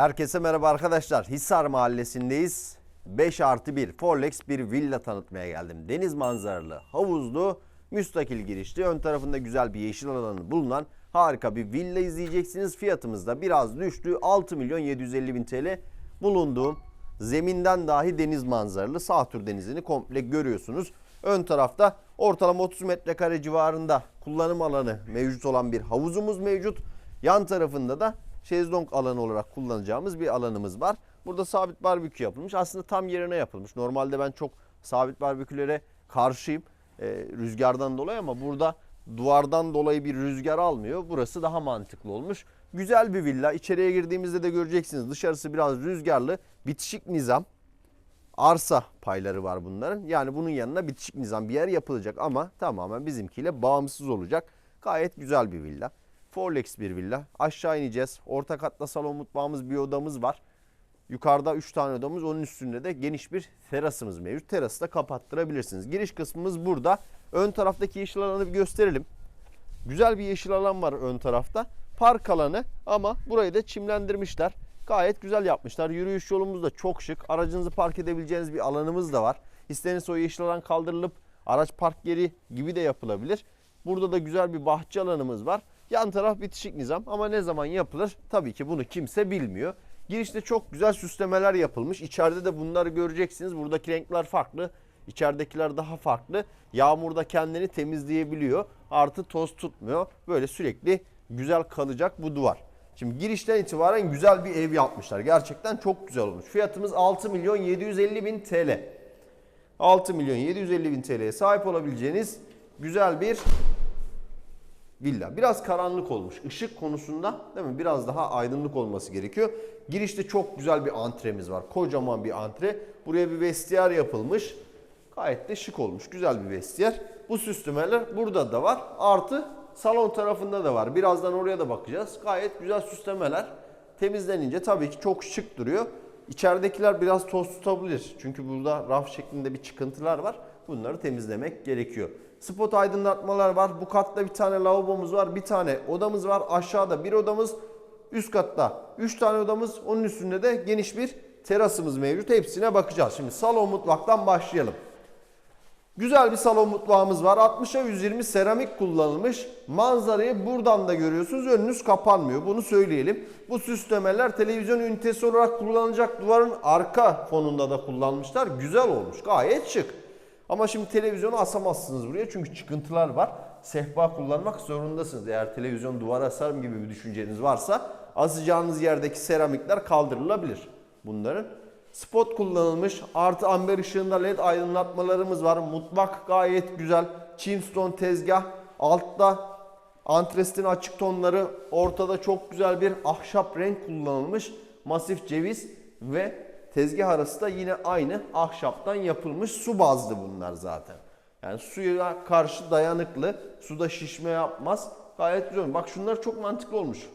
Herkese merhaba arkadaşlar. Hisar Mahallesi'ndeyiz. 5 artı 1 Forlex bir villa tanıtmaya geldim. Deniz manzaralı, havuzlu, müstakil girişli. Ön tarafında güzel bir yeşil alanı bulunan harika bir villa izleyeceksiniz. Fiyatımız da biraz düştü. 6 milyon 750 bin TL bulunduğum zeminden dahi deniz manzaralı Sağtur Denizi'ni komple görüyorsunuz. Ön tarafta ortalama 30 metrekare civarında kullanım alanı mevcut olan bir havuzumuz mevcut. Yan tarafında da şezlong alanı olarak kullanacağımız bir alanımız var. Burada sabit barbekü yapılmış. Aslında tam yerine yapılmış. Normalde ben çok sabit barbekülere karşıyım e, rüzgardan dolayı ama burada duvardan dolayı bir rüzgar almıyor. Burası daha mantıklı olmuş. Güzel bir villa. İçeriye girdiğimizde de göreceksiniz. Dışarısı biraz rüzgarlı. Bitişik nizam arsa payları var bunların. Yani bunun yanına bitişik nizam bir yer yapılacak ama tamamen bizimkiyle bağımsız olacak. Gayet güzel bir villa. Forlex bir villa. Aşağı ineceğiz. Orta katta salon mutfağımız bir odamız var. Yukarıda 3 tane odamız onun üstünde de geniş bir terasımız mevcut. Terası da kapattırabilirsiniz. Giriş kısmımız burada. Ön taraftaki yeşil alanı bir gösterelim. Güzel bir yeşil alan var ön tarafta. Park alanı ama burayı da çimlendirmişler. Gayet güzel yapmışlar. Yürüyüş yolumuz da çok şık. Aracınızı park edebileceğiniz bir alanımız da var. İstenirse o yeşil alan kaldırılıp araç park yeri gibi de yapılabilir. Burada da güzel bir bahçe alanımız var. Yan taraf bitişik nizam ama ne zaman yapılır tabii ki bunu kimse bilmiyor. Girişte çok güzel süslemeler yapılmış. İçeride de bunları göreceksiniz. Buradaki renkler farklı. İçeridekiler daha farklı. Yağmurda kendini temizleyebiliyor. Artı toz tutmuyor. Böyle sürekli güzel kalacak bu duvar. Şimdi girişten itibaren güzel bir ev yapmışlar. Gerçekten çok güzel olmuş. Fiyatımız 6 milyon 750 bin TL. 6 milyon 750 bin TL'ye sahip olabileceğiniz güzel bir villa. Biraz karanlık olmuş. Işık konusunda değil mi? Biraz daha aydınlık olması gerekiyor. Girişte çok güzel bir antremiz var. Kocaman bir antre. Buraya bir vestiyer yapılmış. Gayet de şık olmuş. Güzel bir vestiyer. Bu süslemeler burada da var. Artı salon tarafında da var. Birazdan oraya da bakacağız. Gayet güzel süslemeler. Temizlenince tabii ki çok şık duruyor. İçeridekiler biraz toz tutabilir. Çünkü burada raf şeklinde bir çıkıntılar var. Bunları temizlemek gerekiyor. Spot aydınlatmalar var. Bu katta bir tane lavabomuz var. Bir tane odamız var. Aşağıda bir odamız. Üst katta 3 tane odamız. Onun üstünde de geniş bir terasımız mevcut. Hepsine bakacağız. Şimdi salon mutfaktan başlayalım. Güzel bir salon mutfağımız var. 60'a 120 seramik kullanılmış. Manzarayı buradan da görüyorsunuz. Önünüz kapanmıyor. Bunu söyleyelim. Bu süslemeler televizyon ünitesi olarak kullanılacak duvarın arka fonunda da kullanmışlar. Güzel olmuş. Gayet şık. Ama şimdi televizyonu asamazsınız buraya çünkü çıkıntılar var. Sehpa kullanmak zorundasınız. Eğer televizyon duvara asarım gibi bir düşünceniz varsa asacağınız yerdeki seramikler kaldırılabilir bunların. Spot kullanılmış. Artı amber ışığında led aydınlatmalarımız var. Mutfak gayet güzel. Chimstone tezgah. Altta antrestin açık tonları. Ortada çok güzel bir ahşap renk kullanılmış. Masif ceviz ve tezgah arası da yine aynı ahşaptan yapılmış. Su bazlı bunlar zaten. Yani suya karşı dayanıklı. Suda şişme yapmaz. Gayet güzel. Bak şunlar çok mantıklı olmuş.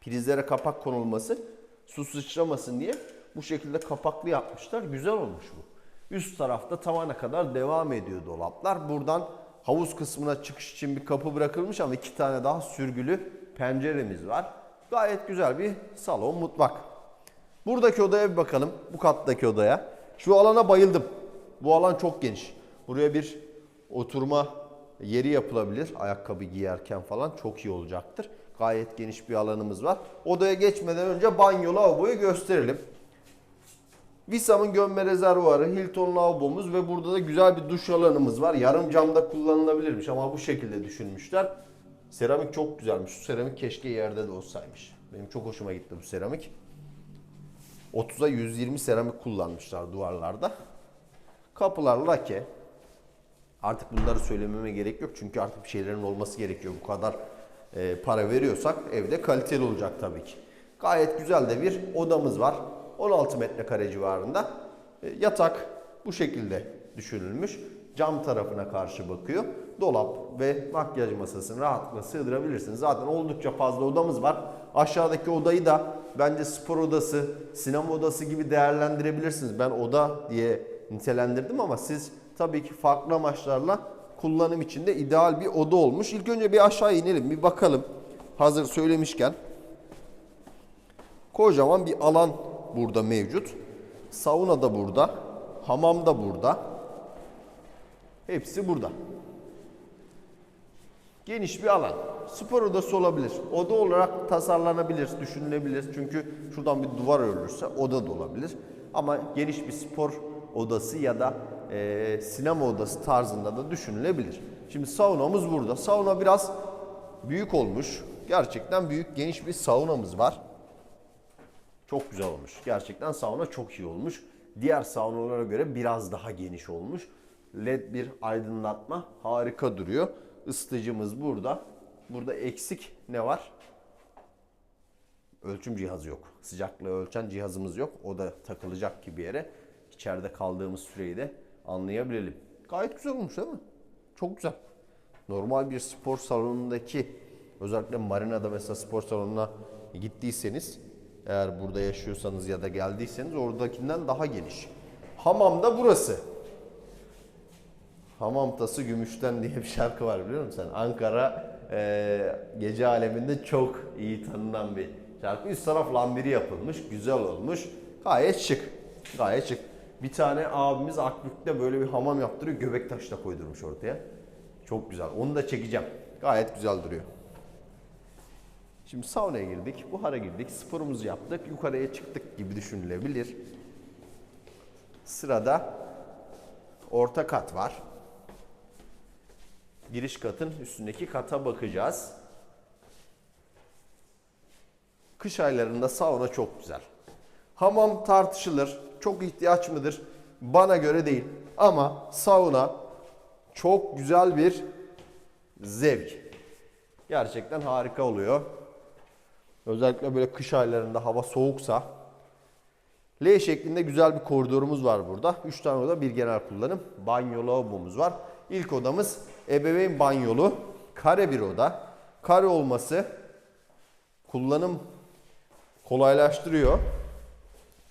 Prizlere kapak konulması su sıçramasın diye bu şekilde kapaklı yapmışlar. Güzel olmuş bu. Üst tarafta tavana kadar devam ediyor dolaplar. Buradan havuz kısmına çıkış için bir kapı bırakılmış ama iki tane daha sürgülü penceremiz var. Gayet güzel bir salon mutfak. Buradaki odaya bir bakalım. Bu kattaki odaya. Şu alana bayıldım. Bu alan çok geniş. Buraya bir oturma yeri yapılabilir. Ayakkabı giyerken falan çok iyi olacaktır. Gayet geniş bir alanımız var. Odaya geçmeden önce banyo lavaboyu gösterelim. Visam'ın gömme rezervuarı, Hilton lavabomuz ve burada da güzel bir duş alanımız var. Yarım camda kullanılabilirmiş ama bu şekilde düşünmüşler. Seramik çok güzelmiş. Şu seramik keşke yerde de olsaymış. Benim çok hoşuma gitti bu seramik. 30'a 120 seramik kullanmışlar duvarlarda. Kapılar lake. Artık bunları söylememe gerek yok çünkü artık bir şeylerin olması gerekiyor. Bu kadar e, para veriyorsak evde kaliteli olacak tabii ki. Gayet güzel de bir odamız var. 16 metrekare civarında. E, yatak bu şekilde düşünülmüş. Cam tarafına karşı bakıyor. Dolap ve makyaj masasını rahatlıkla sığdırabilirsiniz. Zaten oldukça fazla odamız var. Aşağıdaki odayı da bence spor odası, sinema odası gibi değerlendirebilirsiniz. Ben oda diye nitelendirdim ama siz tabii ki farklı amaçlarla kullanım için de ideal bir oda olmuş. İlk önce bir aşağı inelim, bir bakalım. Hazır söylemişken. Kocaman bir alan burada mevcut. Sauna da burada. Hamam da burada. Hepsi burada. Geniş bir alan. Spor odası olabilir. Oda olarak tasarlanabilir, düşünülebilir. Çünkü şuradan bir duvar örülürse oda da olabilir. Ama geniş bir spor odası ya da eee, sinema odası tarzında da düşünülebilir. Şimdi saunamız burada. Sauna biraz büyük olmuş. Gerçekten büyük, geniş bir saunamız var. Çok güzel olmuş. Gerçekten sauna çok iyi olmuş. Diğer saunalara göre biraz daha geniş olmuş. LED bir aydınlatma harika duruyor. Isıtıcımız burada. Burada eksik ne var? Ölçüm cihazı yok. Sıcaklığı ölçen cihazımız yok. O da takılacak ki bir yere. İçeride kaldığımız süreyi de anlayabilelim. Gayet güzel olmuş değil mi? Çok güzel. Normal bir spor salonundaki özellikle marinada mesela spor salonuna gittiyseniz eğer burada yaşıyorsanız ya da geldiyseniz oradakinden daha geniş. Hamam da burası. Hamam tası gümüşten diye bir şarkı var biliyor musun sen? Ankara eee, gece aleminde çok iyi tanınan bir şarkı. Üst taraf lambiri yapılmış, güzel olmuş. Gayet şık. Gayet şık. Bir tane abimiz Akbük'te böyle bir hamam yaptırıyor. Göbek taşı da koydurmuş ortaya. Çok güzel. Onu da çekeceğim. Gayet güzel duruyor. Şimdi saunaya girdik, buhara girdik, sporumuzu yaptık, yukarıya çıktık gibi düşünülebilir. Sırada orta kat var. Giriş katın üstündeki kata bakacağız. Kış aylarında sauna çok güzel. Hamam tartışılır. Çok ihtiyaç mıdır? Bana göre değil. Ama sauna çok güzel bir zevk. Gerçekten harika oluyor. Özellikle böyle kış aylarında hava soğuksa L şeklinde güzel bir koridorumuz var burada. 3 tane oda bir genel kullanım. Banyo lavabomuz var. İlk odamız ebeveyn banyolu. Kare bir oda. Kare olması kullanım kolaylaştırıyor.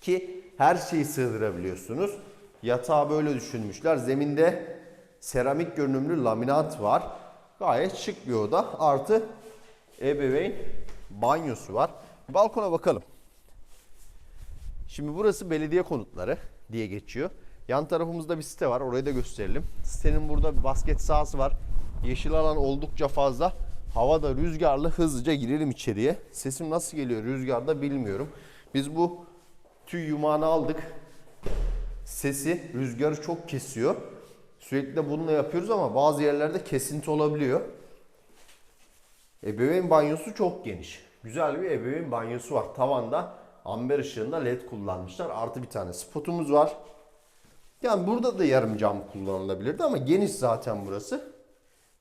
Ki her şeyi sığdırabiliyorsunuz. Yatağı böyle düşünmüşler. Zeminde seramik görünümlü laminat var. Gayet şık bir oda. Artı ebeveyn banyosu var. Balkona bakalım. Şimdi burası belediye konutları diye geçiyor. Yan tarafımızda bir site var. Orayı da gösterelim. Sitenin burada bir basket sahası var. Yeşil alan oldukça fazla. Hava da rüzgarlı. Hızlıca girelim içeriye. Sesim nasıl geliyor rüzgarda bilmiyorum. Biz bu tüy yumağını aldık. Sesi rüzgarı çok kesiyor. Sürekli de bununla yapıyoruz ama bazı yerlerde kesinti olabiliyor. Ebeveyn banyosu çok geniş. Güzel bir ebeveyn banyosu var. Tavanda amber ışığında led kullanmışlar. Artı bir tane spotumuz var. Yani burada da yarım cam kullanılabilirdi ama geniş zaten burası.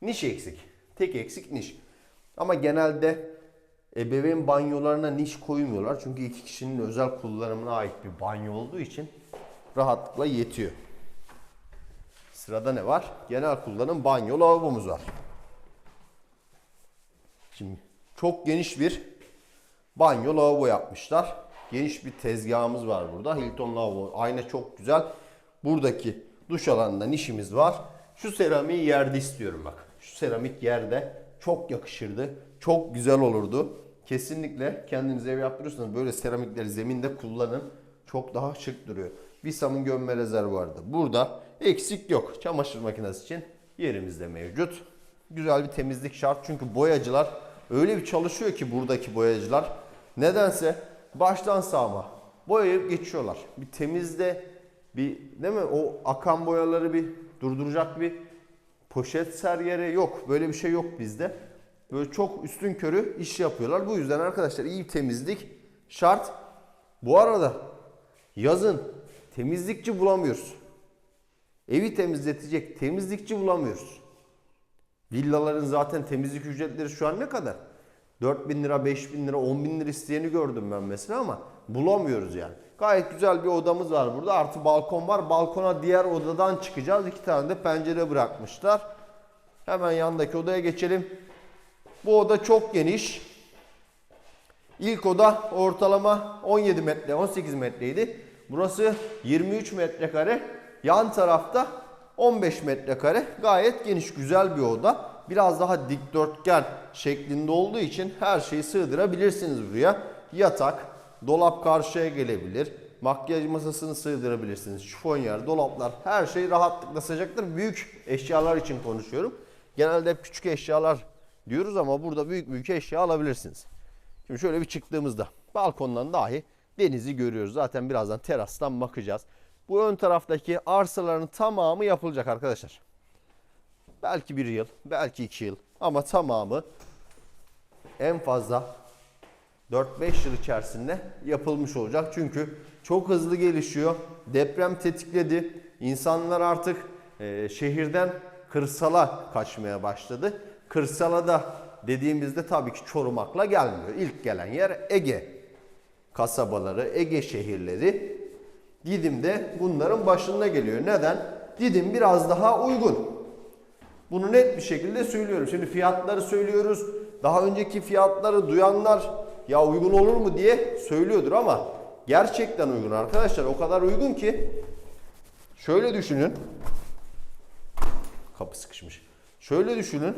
Niş eksik. Tek eksik niş. Ama genelde ebeveyn banyolarına niş koymuyorlar. Çünkü iki kişinin özel kullanımına ait bir banyo olduğu için rahatlıkla yetiyor. Sırada ne var? Genel kullanım banyo lavabomuz var. Şimdi çok geniş bir banyo lavabo yapmışlar. Geniş bir tezgahımız var burada. Hilton lavabo. Ayna çok güzel. Buradaki duş alanında nişimiz var. Şu seramiği yerde istiyorum bak. Şu seramik yerde çok yakışırdı. Çok güzel olurdu. Kesinlikle kendiniz ev yaptırıyorsanız böyle seramikleri zeminde kullanın. Çok daha şık duruyor. Visam'ın gömme rezervuarı da burada. Eksik yok. Çamaşır makinesi için yerimizde mevcut. Güzel bir temizlik şart çünkü boyacılar öyle bir çalışıyor ki buradaki boyacılar. Nedense baştan sağma boyayıp geçiyorlar. Bir temizde bir değil mi o akan boyaları bir durduracak bir poşet ser yere yok. Böyle bir şey yok bizde. Böyle çok üstün körü iş yapıyorlar. Bu yüzden arkadaşlar iyi temizlik şart. Bu arada yazın temizlikçi bulamıyoruz. Evi temizletecek temizlikçi bulamıyoruz. Villaların zaten temizlik ücretleri şu an ne kadar? 4 bin lira, 5 bin lira, 10 bin lira isteyeni gördüm ben mesela ama bulamıyoruz yani. Gayet güzel bir odamız var burada. Artı balkon var. Balkona diğer odadan çıkacağız. İki tane de pencere bırakmışlar. Hemen yandaki odaya geçelim. Bu oda çok geniş. İlk oda ortalama 17 metre, 18 metreydi. Burası 23 metrekare. Yan tarafta 15 metrekare. Gayet geniş, güzel bir oda. Biraz daha dikdörtgen şeklinde olduğu için her şeyi sığdırabilirsiniz buraya. Yatak, Dolap karşıya gelebilir. Makyaj masasını sığdırabilirsiniz. Şifonyer, dolaplar her şey rahatlıkla sığacaktır. Büyük eşyalar için konuşuyorum. Genelde küçük eşyalar diyoruz ama burada büyük büyük eşya alabilirsiniz. Şimdi şöyle bir çıktığımızda balkondan dahi denizi görüyoruz. Zaten birazdan terastan bakacağız. Bu ön taraftaki arsaların tamamı yapılacak arkadaşlar. Belki bir yıl, belki iki yıl ama tamamı en fazla 4-5 yıl içerisinde yapılmış olacak. Çünkü çok hızlı gelişiyor. Deprem tetikledi. İnsanlar artık e, şehirden kırsala kaçmaya başladı. Kırsala da dediğimizde tabii ki Çorum akla gelmiyor. İlk gelen yer Ege kasabaları, Ege şehirleri. Didim de bunların başında geliyor. Neden? Didim biraz daha uygun. Bunu net bir şekilde söylüyorum. Şimdi fiyatları söylüyoruz. Daha önceki fiyatları duyanlar ya uygun olur mu diye söylüyordur ama gerçekten uygun arkadaşlar. O kadar uygun ki şöyle düşünün. Kapı sıkışmış. Şöyle düşünün.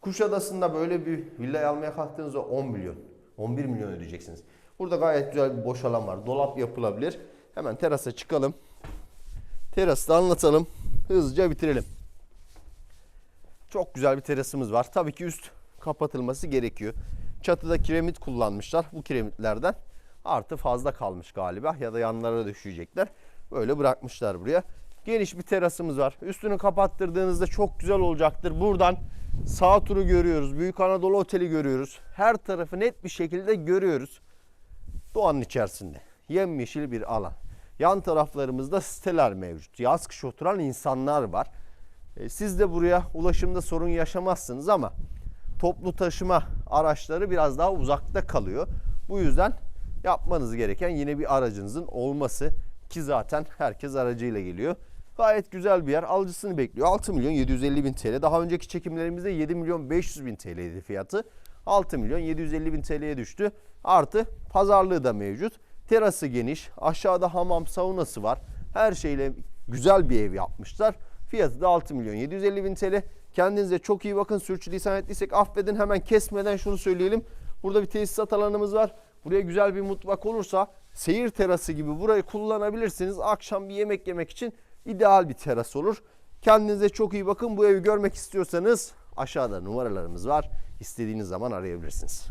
Kuşadası'nda böyle bir villa almaya kalktığınızda 10 milyon, 11 milyon ödeyeceksiniz. Burada gayet güzel bir boş alan var. Dolap yapılabilir. Hemen terasa çıkalım. Terasta anlatalım. Hızlıca bitirelim. Çok güzel bir terasımız var. Tabii ki üst kapatılması gerekiyor. Çatıda kiremit kullanmışlar. Bu kiremitlerden artı fazla kalmış galiba ya da yanlara düşecekler. Böyle bırakmışlar buraya. Geniş bir terasımız var. Üstünü kapattırdığınızda çok güzel olacaktır. Buradan sağ turu görüyoruz. Büyük Anadolu Oteli görüyoruz. Her tarafı net bir şekilde görüyoruz. Doğanın içerisinde. Yemyeşil bir alan. Yan taraflarımızda siteler mevcut. Yaz kış oturan insanlar var. E, Siz de buraya ulaşımda sorun yaşamazsınız ama toplu taşıma araçları biraz daha uzakta kalıyor. Bu yüzden yapmanız gereken yine bir aracınızın olması ki zaten herkes aracıyla geliyor. Gayet güzel bir yer. Alıcısını bekliyor. 6 milyon 750 bin TL. Daha önceki çekimlerimizde 7 milyon 500 bin TL'ydi fiyatı. 6 milyon 750 bin TL'ye düştü. Artı pazarlığı da mevcut. Terası geniş. Aşağıda hamam saunası var. Her şeyle güzel bir ev yapmışlar. Fiyatı da 6 milyon 750 bin TL. Kendinize çok iyi bakın. Sürçülisan ettiysek affedin. Hemen kesmeden şunu söyleyelim. Burada bir tesisat alanımız var. Buraya güzel bir mutfak olursa seyir terası gibi burayı kullanabilirsiniz. Akşam bir yemek yemek için ideal bir teras olur. Kendinize çok iyi bakın. Bu evi görmek istiyorsanız aşağıda numaralarımız var. İstediğiniz zaman arayabilirsiniz.